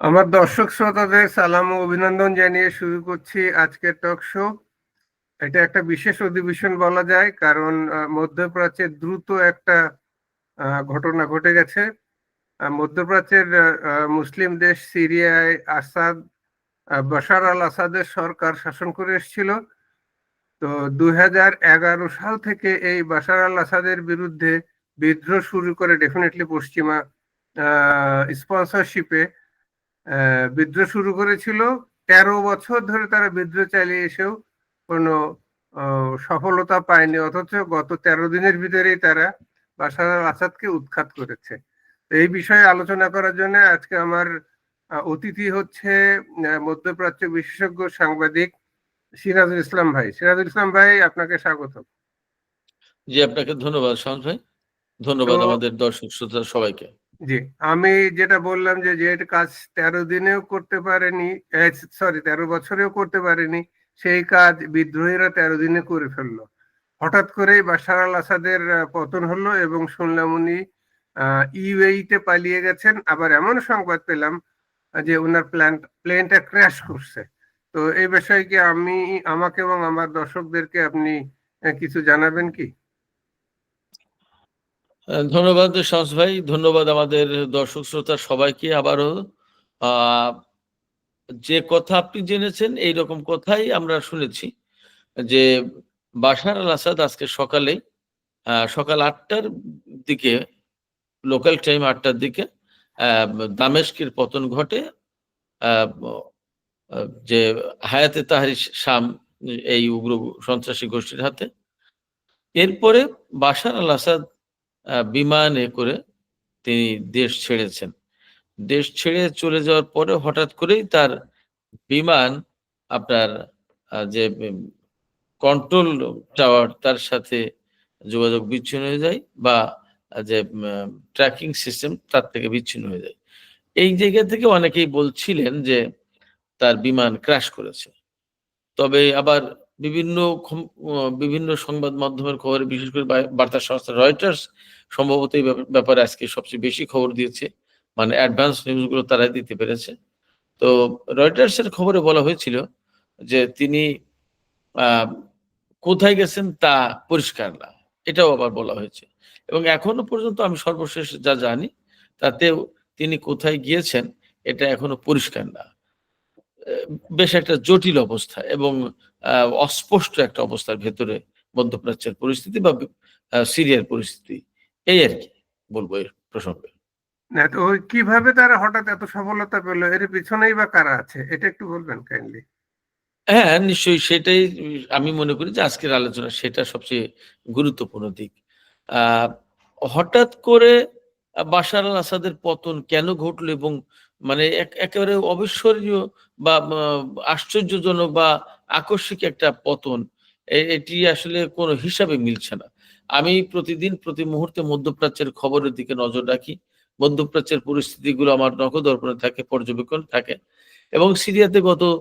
আমার দর্শক শ্রোতাদের সালাম ও অভিনন্দন জানিয়ে শুরু করছি আজকের টক শো। এটা একটা বিশেষ অধিবেশন বলা যায় কারণ আহ, মধ্যপ্রাচ্যে দ্রুত একটা ঘটনা ঘটে গেছে। মধ্যপ্রাচ্যের মুসলিম দেশ সিরিয়ায় আসাদ বাশার আল আসাদের সরকার শাসন করে এসেছিল। তো দুই সাল থেকে এই বাশার আল আসাদের বিরুদ্ধে বিদ্রোহ শুরু করে ডেফিনেটলি পশ্চিমা স্পন্সরশিপে বিদ্রোহ শুরু করেছিল। তেরো বছর ধরে তারা বিদ্রোহ চালিয়ে এসেও কোনো আহ, সফলতা পায়নি। অথচ গত তেরো দিনের ভিতরেই তারা আল আসাদকে উৎখাত করেছে। এই বিষয়ে আলোচনা করার জন্য আজকে আমার অতিথি হচ্ছে মধ্যপ্রাচ্য বিশেষজ্ঞ সাংবাদিক সিরাজুল ইসলাম ভাই। সিরাজুল ইসলাম ভাই আপনাকে স্বাগত জি আপনাকে ধন্যবাদ ভাই। ধন্যবাদ আমাদের দর্শক শ্রোতা সবাইকে। জি। আমি যেটা বললাম যে যে কাজ তেরো দিনেও করতে পারেনি সরি, তেরো বছরেও করতে পারেনি, সেই কাজ বিদ্রোহীরা তেরো দিনে করে ফেলল। হঠাৎ করেই বাশার আল আসাদের পতন হলো এবং শুনলাম উনি ইউএইতে পালিয়ে গেছেন। আবার এমন সংবাদ পেলাম যে ওনার প্ল্যান প্লেনটা ক্র্যাশ করছে। তো এই বিষয়ে কি আমি, আমাকে এবং আমার দর্শকদেরকে আপনি কিছু জানাবেন কি? ধন্যবাদ শামস ভাই ধন্যবাদ আমাদের দর্শক শ্রোতা সবাইকে আবারও। যে কথা আপনি জেনেছেন এই রকম কথাই আমরা শুনেছি যে বাশার আল আসাদ আজকে সকালে সকাল আটটার দিকে লোকাল টাইম আটটার দিকে আহ, দামেস্কের পতন ঘটে যে হায়াতে তাহারি শাম এই উগ্র সন্ত্রাসী গোষ্ঠীর হাতে। এরপরে বাশার আল আসাদ বিমানে করে তিনি দেশ ছেড়েছেন। দেশ ছেড়ে চলে যাওয়ার পরে হঠাৎ করেই তার বিমান আপনার যে কন্ট্রোল টাওয়ার তার সাথে যোগাযোগ বিচ্ছিন্ন হয়ে যায় বা যে ট্র্যাকিং সিস্টেম তার থেকে বিচ্ছিন্ন হয়ে যায়। এই জায়গা থেকে অনেকেই বলছিলেন যে তার বিমান ক্র্যাশ করেছে। তবে আবার বিভিন্ন বিভিন্ন সংবাদ মাধ্যমের খবরে, বিশেষ করে বার্তা সংস্থা রয়টার্স সম্ভবত এই ব্যাপারে আজকে সবচেয়ে বেশি খবর দিয়েছে। মানে অ্যাডভান্স নিউজগুলো তারাই দিতে পেরেছে। তো রয়টার্সের খবরে বলা হয়েছিল যে তিনি কোথায় গেছেন তা পরিষ্কার না। এটাও আবার বলা হয়েছে। এবং এখনও পর্যন্ত আমি সর্বশেষ যা জানি, তাতেও তিনি কোথায় গিয়েছেন, এটা এখনও পরিষ্কার না। বেশ একটা জটিল অবস্থা এবং অস্পষ্ট একটা অবস্থার ভেতরে মধ্যপ্রাচ্যের পরিস্থিতি বা সিরিয়ার পরিস্থিতি। এই আর কি বলব এই প্রসঙ্গে। কীভাবে তারা হঠাৎ এত সফলতা পেল? এর পিছনেই বা কারা আছে? এটা একটু বলবেন কাইন্ডলি হ্যাঁ নিশ্চয়ই সেটাই আমি মনে করি যে আজকের আলোচনা সেটা সবচেয়ে গুরুত্বপূর্ণ দিক। আহ, হঠাৎ করে বাশার আল আসাদের পতন কেন ঘটলো এবং মানে এক- একেবারে অবিস্মরণীয় বা আশ্চর্যজনক বা আকস্মিক একটা পতন। এটি আসলে কোনো হিসাবে মিলছে না। আমি প্রতিদিন, প্রতি মুহূর্তে মধ্যপ্রাচ্যের খবরের দিকে নজর রাখি। মধ্যপ্রাচ্যের পরিস্থিতিগুলো আমার নখদর্পণে থাকে, পর্যবেক্ষণ থাকে। এবং সিরিয়াতে গত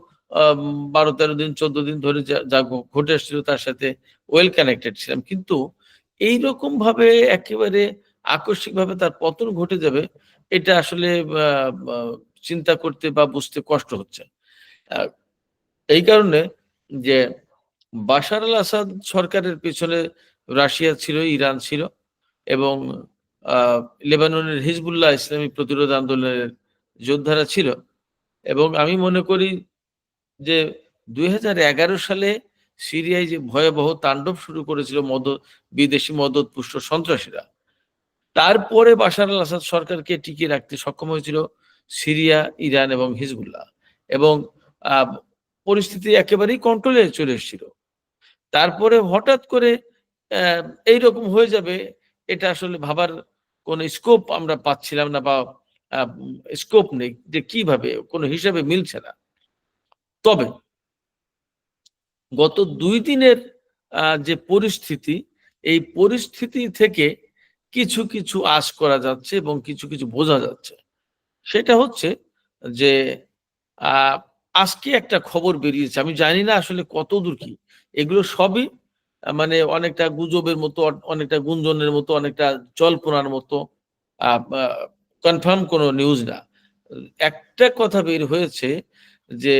বারো তেরো দিন, চোদ্দ দিন ধরে যা যা ঘটে আসছিল তার সাথে ওয়েল কানেক্টেড ছিলাম। কিন্তু এইরকম ভাবে একেবারে আকস্মিক ভাবে তার পতন ঘটে যাবে এটা আসলে চিন্তা করতে বা বুঝতে কষ্ট হচ্ছে। এই কারণে যে বাশার আল আসাদ সরকারের পেছনে রাশিয়া ছিল, ইরান ছিল এবং লেবাননের হিজবুল্লাহ ইসলামী প্রতিরোধ আন্দোলনের যোদ্ধারা ছিল এবং আমি মনে করি যে দুই হাজার এগারো সালে সিরিয়ায় যে ভয়াবহ তাণ্ডব শুরু করেছিল মদ, বিদেশি মদত পুষ্ট সন্ত্রাসীরা তারপরে বাশার আল আসাদ সরকারকে টিকিয়ে রাখতে সক্ষম হয়েছিল সিরিয়া, ইরান এবং হিজবুল্লাহ এবং পরিস্থিতি একেবারেই কন্ট্রোলে চলে এসেছিল। তারপরে হঠাৎ করে এই রকম হয়ে যাবে, এটা আসলে ভাবার কোনো স্কোপ আমরা পাচ্ছিলাম না বা স্কোপ নেই যে কীভাবে, কোনো হিসাবে মিলছে না। তবে গত দুই দিনের যে পরিস্থিতি, এই পরিস্থিতি থেকে কিছু কিছু আশ করা যাচ্ছে এবং কিছু কিছু বোঝা যাচ্ছে। সেটা হচ্ছে যে আজকে একটা খবর বেরিয়েছে। আমি জানি না আসলে কত দূর কি। এগুলো সবই মানে অনেকটা গুজবের মতো, অনেকটা গুঞ্জনের মতো, অনেকটা জল্পনার মতো কনফার্ম কোনো নিউজ না। একটা কথা বের হয়েছে যে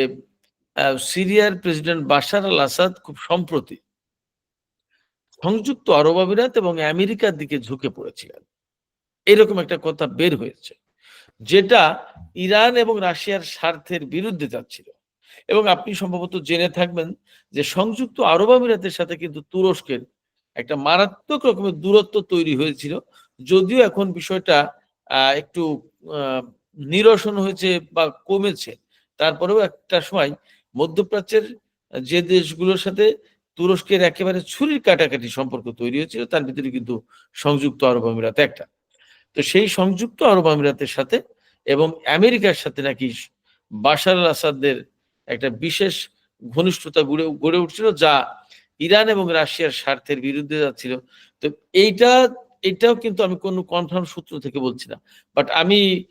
সিরিয়ার প্রেসিডেন্ট বাশার আল আসাদ খুব সম্প্রতি সংযুক্ত আরব আমিরাত এবং আমেরিকার দিকে ঝুঁকে পড়েছিলেন। এরকম একটা কথা বের হয়েছে, যেটা ইরান এবং রাশিয়ার স্বার্থের বিরুদ্ধে যাচ্ছিল। এবং আপনি সম্ভবত জেনে থাকবেন যে সংযুক্ত আরব আমিরাতের সাথে কিন্তু তুরস্কের একটা মারাত্মক রকমের দূরত্ব তৈরি হয়েছিল। যদিও এখন বিষয়টা একটু নিরসন হয়েছে বা কমেছে। তারপরেও একটা সময় মধ্যপ্রাচ্যের যে দেশগুলোর সাথে তুরস্কের একেবারে ছুরির কাটাকাটি সম্পর্ক তৈরি হয়েছিল, তার ভিতরে কিন্তু সংযুক্ত আরব আমিরাত একটা। তো সেই সংযুক্ত আরব আমিরাতের সাথে এবং আমেরিকার সাথে নাকি বাশার আল আসাদের একটা বিশেষ ঘনিষ্ঠতা গড়ে গড়ে উঠছিল, যা ইরান এবং রাশিয়ার স্বার্থের বিরুদ্ধে যাচ্ছিল। তো এইটা, এটাও কিন্তু আমি কোনো কনফার্ম সূত্র থেকে বলছি না। বাট আমি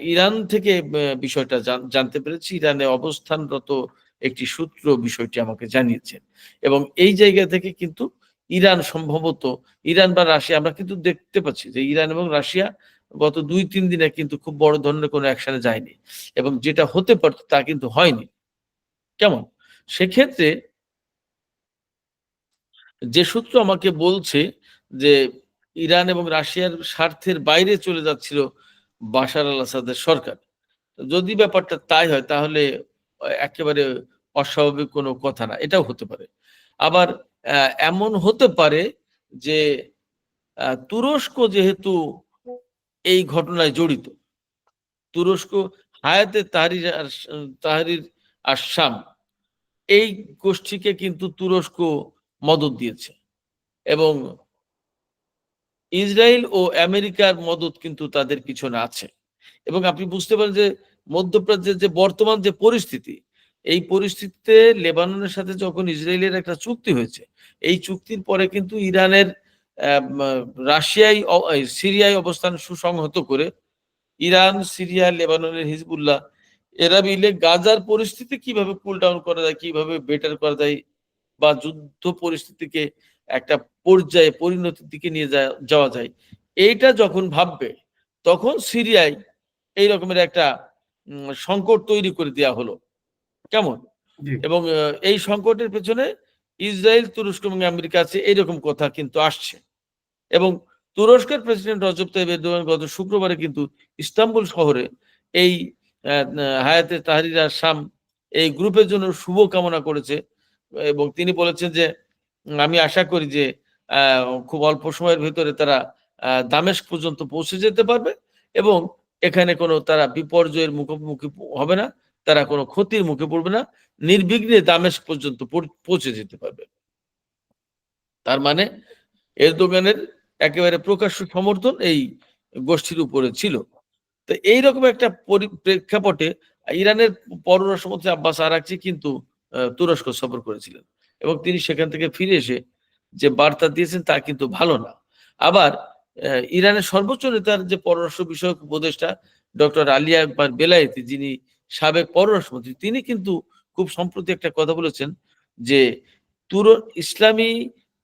ইরান থেকে বিষয়টা জান- জানতে পেরেছি। ইরানে অবস্থানরত একটি সূত্র বিষয়টি আমাকে জানিয়েছেন। এবং এই জায়গা থেকে কিন্তু ইরান সম্ভবত, ইরান বা রাশিয়া, আমরা কিন্তু দেখতে পাচ্ছি যে ইরান এবং রাশিয়া গত দুই, তিন দিনে কিন্তু খুব বড় ধরনের কোনো অ্যাকশনে যায়নি এবং যেটা হতে পারতো তা কিন্তু হয়নি। কেমন? সেক্ষেত্রে যে সূত্র আমাকে বলছে যে ইরান এবং রাশিয়ার স্বার্থের বাইরে চলে যাচ্ছিল বাশার আল আসাদের সরকার, যদি ব্যাপারটা তাই হয়, তাহলে একেবারে অস্বাভাবিক কোনো কথা না, এটাও হতে পারে। আবার এমন হতে পারে যে তুরস্ক যেহেতু এই ঘটনায় জড়িত, তুরস্ক হায়াতে তাহরির তাহরির আসাম, এই গোষ্ঠীকে কিন্তু তুরস্ক মদত দিয়েছে এবং ইসরায়েল ও আমেরিকার মদত কিন্তু তাদের পিছনে আছে। এবং আপনি বুঝতে পারেন যে মধ্যপ্রাচ্যের যে বর্তমান যে পরিস্থিতি, এই পরিস্থিতিতে লেবাননের সাথে যখন ইসরায়েলের একটা চুক্তি হয়েছে, এই চুক্তির পরে কিন্তু ইরানের রাশিয়ায় সিরিয়ায় অবস্থান সুসংহত করে ইরান, সিরিয়া, লেবাননের হিজবুল্লাহ, এরা মিলে গাজার পরিস্থিতি কীভাবে কুল ডাউন করা যায়, কীভাবে বেটার করা যায় বা যুদ্ধ পরিস্থিতিকে একটা পর্যায়ে পরিণতির দিকে নিয়ে যাওয়া যায়, এইটা যখন ভাববে, তখন সিরিয়ায় এই রকমের একটা সংকট তৈরি করে দেওয়া হলো। কেমন? এবং এই সংকটের পেছনে ইসরায়েল তুরস্ক এবং আমেরিকা আছে এইরকম কথা কিন্তু আসছে। এবং তুরস্কের প্রেসিডেন্ট রজব তাইব এরদোয়ান গত শুক্রবারে কিন্তু ইস্তাম্বুল শহরে এই হায়াতে তাহরির শাম এই গ্রুপের জন্য শুভ কামনা করেছে। এবং তিনি বলেছেন যে আমি আশা করি যে আহ, খুব অল্প সময়ের ভিতরে তারা আহ, দামেস্ক পর্যন্ত পৌঁছে যেতে পারবে। এবং এখানে কোনো তারা বিপর্যয়ের মুখোমুখি হবে না, তারা কোনো ক্ষতির মুখে পড়বে না, নির্বিঘ্নে দামেস্ক পর্যন্ত পৌঁছে যেতে পারবে। তার মানে এরদোগানের একেবারে প্রকাশ্য সমর্থন এই গোষ্ঠীর উপরে ছিল। তো এইরকম একটা পরি- প্রেক্ষাপটে ইরানের পররাষ্ট্রমন্ত্রী আব্বাস আরাকচি কিন্তু তুরস্ক সফর করেছিলেন এবং তিনি সেখান থেকে ফিরে এসে যে বার্তা দিয়েছেন তা কিন্তু ভালো না। আবার ইরানের সর্বোচ্চ নেতার যে পররাষ্ট্র বিষয়ক উপদেষ্টা ডক্টর আলিয়া বেলায়েতি, যিনি সাবেক পররাষ্ট্রমন্ত্রী, তিনি কিন্তু খুব সম্প্রতি একটা কথা বলেছেন যে তুর ইসলামী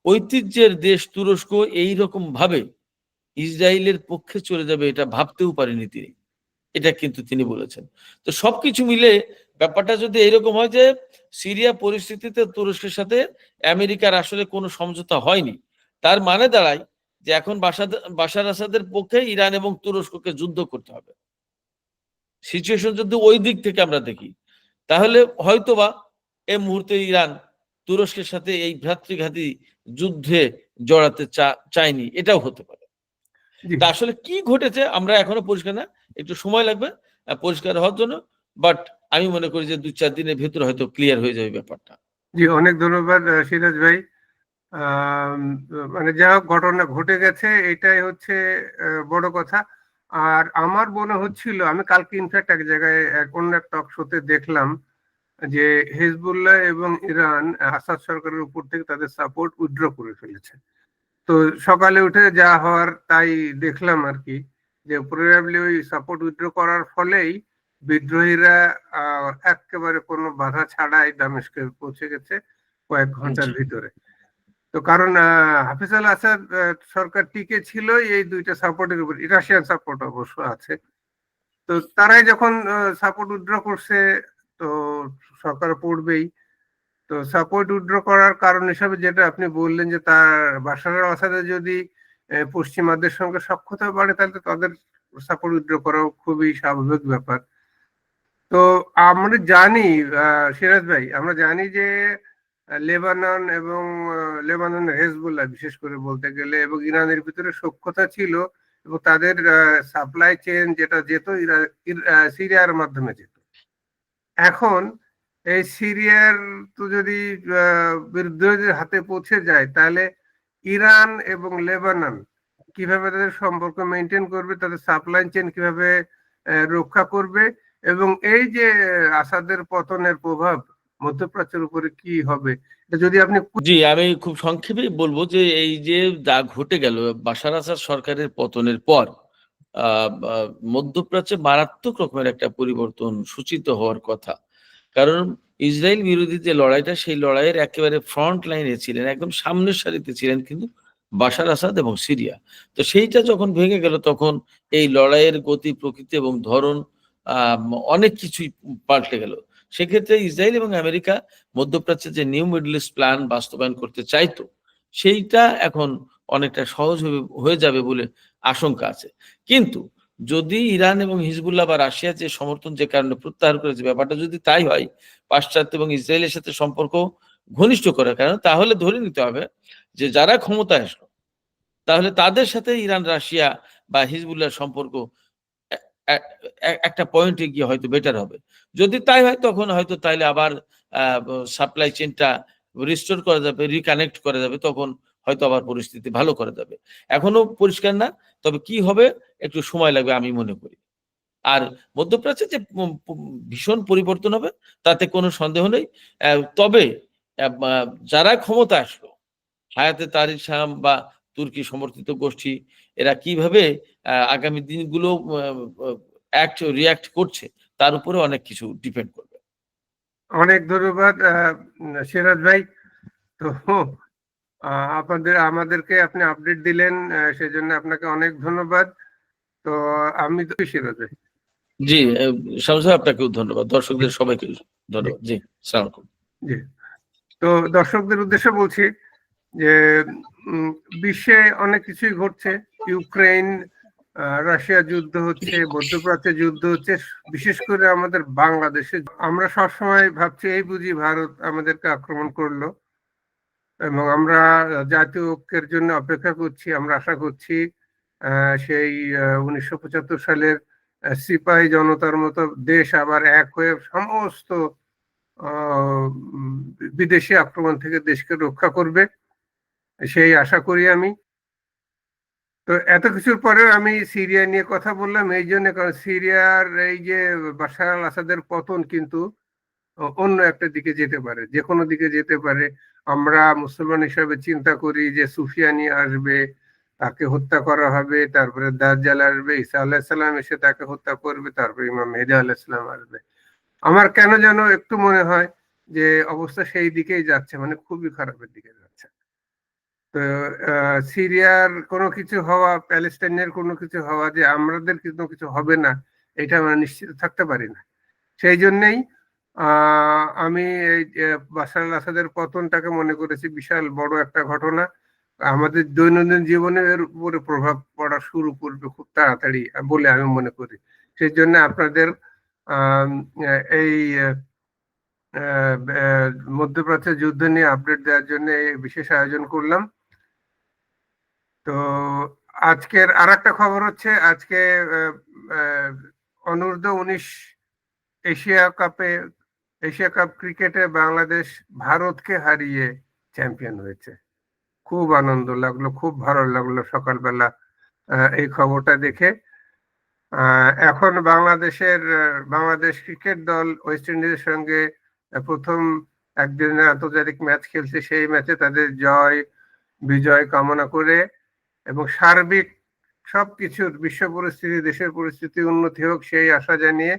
ঐতিহ্যের দেশ তুরস্ক এই রকম ভাবে ইসরায়েলের পক্ষে চলে যাবে এটা ভাবতেও পারেনি তিনি। এটা কিন্তু তিনি বলেছেন। তো সবকিছু মিলে ব্যাপারটা যদি এরকম হয় যে সিরিয়া পরিস্থিতিতে তুরস্কের সাথে আমেরিকার আসলে কোনো সমঝোতা হয়নি, তার মানে দাঁড়ায় যে এখন বাসাদ বাশার আসাদের পক্ষে ইরান এবং তুরস্ককে যুদ্ধ করতে হবে। সিচুয়েশন যদি ওই দিক থেকে আমরা দেখি তাহলে হয়তোবা এই মুহূর্তে ইরান তুরস্কের সাথে এই ভ্রাতৃঘাতী যুদ্ধে জড়াতে চায়নি এটাও হতে পারে। আসলে কি ঘটেছে আমরা এখনও পরিষ্কার না একটু সময় লাগবে পরিষ্কার হওয়ার জন্য বাট আমি মনে করি যে দু চার দিনের ভেতরে হয়তো ক্লিয়ার হয়ে যাবে ব্যাপারটা। জি অনেক ধন্যবাদ সিরাজ ভাই। মানে যা ঘটনা ঘটে গেছে এটাই হচ্ছে বড় কথা। আর আমার মনে হচ্ছিল আমি কালকে ইনফ্যাক্ট এক জায়গায় অন্য এক টক শোতে দেখলাম যে হিজবুল্লাহ এবং ইরান আসাদ সরকারের উপর থেকে তাদের সাপোর্ট উইথড্র করে ফেলেছে। তো সকালে উঠে যা হওয়ার তাই দেখলাম আর কি যে প্রবাবলি ওই সাপোর্ট উইথড্র করার ফলেই বিদ্রোহীরা আহ, একেবারে কোনো বাধা ছাড়াই দামেশকে পৌঁছে গেছে কয়েক ঘণ্টার ভিতরে। তো কারণ হাফিজ আল আসাদ সরকার টিকে ছিল, এই দুইটা সাপোর্টের উপর রাশিয়ান সাপোর্ট অবশ্য আছে। তো তারাই যখন সাপোর্ট উইথড্র করছে, তো সরকার পড়বেই। তো সাপোর্ট উইথড্র করার কারণ হিসাবে যেটা আপনি বললেন যে তার, বাসার আসাদে যদি পশ্চিমাদের সঙ্গে সক্ষতা বাড়ে, তাহলে তাদের সাপোর্ট উইথড্র করাও খুবই স্বাভাবিক ব্যাপার। তো আমরা জানি সিরাজ ভাই, আমরা জানি যে লেবানন এবং লেবাননের হেজবুল্লাহ বিশেষ করে বলতে গেলে এবং ইরানের ভিতরে সক্ষতা ছিল এবং তাদের সাপ্লাই চেন যেটা যেত সিরিয়ার মাধ্যমে যেত। এখন এই সিরিয়ার তো যদি বিরোধীদের হাতে পৌঁছে যায়, তাহলে ইরান এবং লেবানন কীভাবে তাদের সম্পর্ক মেনটেন করবে, তাদের সাপ্লাই চেন কীভাবে রক্ষা করবে এবং এই যে আসাদের পতনের প্রভাব মধ্যপ্রাচ্যের উপরে কি হবে? যদি আপনি জি, আমি খুব সংক্ষেপে বলব যে এই যে যা ঘটে গেল, বাশার আসাদ সরকারের পতনের পর মধ্যপ্রাচ্যে মারাত্মক রকমের একটা পরিবর্তন সূচিত হওয়ার কথা। কারণ ইসরায়েল বিরোধী যে লড়াইটা, সেই লড়াইয়ের একেবারে ফ্রন্ট লাইনে ছিলেন, একদম সামনের সারিতে ছিলেন কিন্তু বাশার আসাদ এবং সিরিয়া। তো সেইটা যখন ভেঙে গেল, তখন এই লড়াইয়ের গতি, প্রকৃতি এবং ধরন অনেক কিছুই পাল্টে গেল। সেক্ষেত্রে ইসরায়েল এবং আমেরিকা মধ্যপ্রাচ্যে যে নিউ মিডল ইস্ট প্ল্যান বাস্তবায়ন করতে চাইতো, সেইটা এখন অনেকটা সহজ হয়ে যাবে বলে আশঙ্কা আছে। কিন্তু যদি ইরান এবং হিজবুল্লাহ বা রাশিয়া যে সমর্থন যে কারণে প্রত্যাহার করেছে, ব্যাপারটা যদি তাই হয়, পাশ্চাত্য এবং ইসরায়েলের সাথে সম্পর্ক ঘনিষ্ঠ করার কারণে, তাহলে ধরে নিতে হবে যে যারা ক্ষমতায় আসলো, তাহলে তাদের সাথে ইরান, রাশিয়া বা হিজবুল্লাহর সম্পর্ক একটা পয়েন্টে গিয়ে হয়তো বেটার হবে। যদি তাই হয়, তখন হয়তো তাইলে আবার সাপ্লাই চেনটা রিস্টোর করা যাবে রিকানেক্ট করা যাবে, তখন হয়তো আবার পরিস্থিতি ভালো করা যাবে। এখনও পরিষ্কার না, তবে কি হবে, একটু সময় লাগবে আমি মনে করি। আর মধ্যপ্রাচ্যে যে ভীষণ পরিবর্তন হবে, তাতে কোনো সন্দেহ নেই। তবে যারা ক্ষমতা আসলো, হায়াতে তারিক শাম বা তুর্কি সমর্থিত গোষ্ঠী, এরা কীভাবে আগামী দিনগুলো অ্যাক্ট রিয়াক্ট করছে তার উপরে অনেক কিছু ডিপেন্ড করবে। অনেক ধন্যবাদ সিরাজ ভাই। তো আপনাদের আমাদেরকে আপনি আপডেট দিলেন সেজন্য আপনাকে অনেক ধন্যবাদ। তো আমি তো সিরাজ ভাই। জি শামসা আপনাকেও ধন্যবাদ। দর্শকদের সবাইকে ধন্যবাদ। জি সালাম জি। তো দর্শকদের উদ্দেশ্যে বলছি যে বিশ্বে অনেক কিছুই ঘটছে। ইউক্রেন রাশিয়া যুদ্ধ হচ্ছে মধ্যপ্রাচ্যে যুদ্ধ হচ্ছে বিশেষ করে আমাদের বাংলাদেশে আমরা সবসময় ভাবছি এই বুঝি ভারত আমাদেরকে আক্রমণ করল এবং আমরা জাতীয় ঐক্যের জন্য অপেক্ষা করছি আমরা আশা করছি আহ, সেই উনিশশো পঁচাত্তর সালের সিপাহী জনতার মতো দেশ আবার এক হয়ে সমস্ত বিদেশি আক্রমণ থেকে দেশকে রক্ষা করবে। সেই আশা করি আমি। তো এত কিছুর পরেও আমি সিরিয়া নিয়ে কথা বললাম, এই জন্য কারণ সিরিয়ার এই যে বাশার আল আসাদের পতন কিন্তু অন্য একটা দিকে যেতে পারে যে কোনো দিকে যেতে পারে। আমরা মুসলমান হিসাবে চিন্তা করি যে সুফিয়ানি আসবে, তাকে হত্যা করা হবে, তারপরে দাজ্জাল আসবে, ঈসা আলাহিসাল্লাম এসে তাকে হত্যা করবে, তারপরে ইমাম মেহদি আলাহিসাল্লাম আসবে। আমার কেন যেন একটু মনে হয় যে অবস্থা সেই দিকেই যাচ্ছে মানে খুবই খারাপের দিকে যাচ্ছে। সিরিয়ার কোনো কিছু হওয়া, প্যালেস্টাইনের কোনো কিছু হওয়া যে আমাদের কিন্তু কিছু হবে না, এটা আমরা নিশ্চিত থাকতে পারি না। সেই জন্যেই আমি এই আল আসাদের পতনটাকে মনে করেছি বিশাল বড় একটা ঘটনা। আমাদের দৈনন্দিন জীবনে এর উপরে প্রভাব পড়া শুরু করবে খুব তাড়াতাড়ি বলে আমি মনে করি। সেই জন্য আপনাদের এই মধ্যপ্রাচ্যের যুদ্ধ নিয়ে আপডেট দেওয়ার জন্য এই বিশেষ আয়োজন করলাম। তো আজকের আর একটা খবর হচ্ছে, আজকে অনূর্ধ্ব উনিশ এশিয়া কাপে, এশিয়া কাপ ক্রিকেটে বাংলাদেশ ভারতকে হারিয়ে চ্যাম্পিয়ন হয়েছে। খুব আনন্দ লাগল, খুব ভালো লাগল সকালবেলা এই খবরটা দেখে। এখন বাংলাদেশের, বাংলাদেশ ক্রিকেট দল ওয়েস্ট ইন্ডিজের সঙ্গে প্রথম একদিনের আন্তর্জাতিক ম্যাচ খেলছে, সেই ম্যাচে তাদের জয়, বিজয় কামনা করে এবং সার্বিক সব কিছুর বিশ্ব পরিস্থিতি, দেশের পরিস্থিতি উন্নতি হোক, সেই আশা জানিয়ে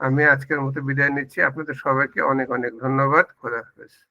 আমি আজকের মতো বিদায় নিচ্ছি। আপনাদের সবাইকে অনেক অনেক ধন্যবাদ। খোদা হাফেজ।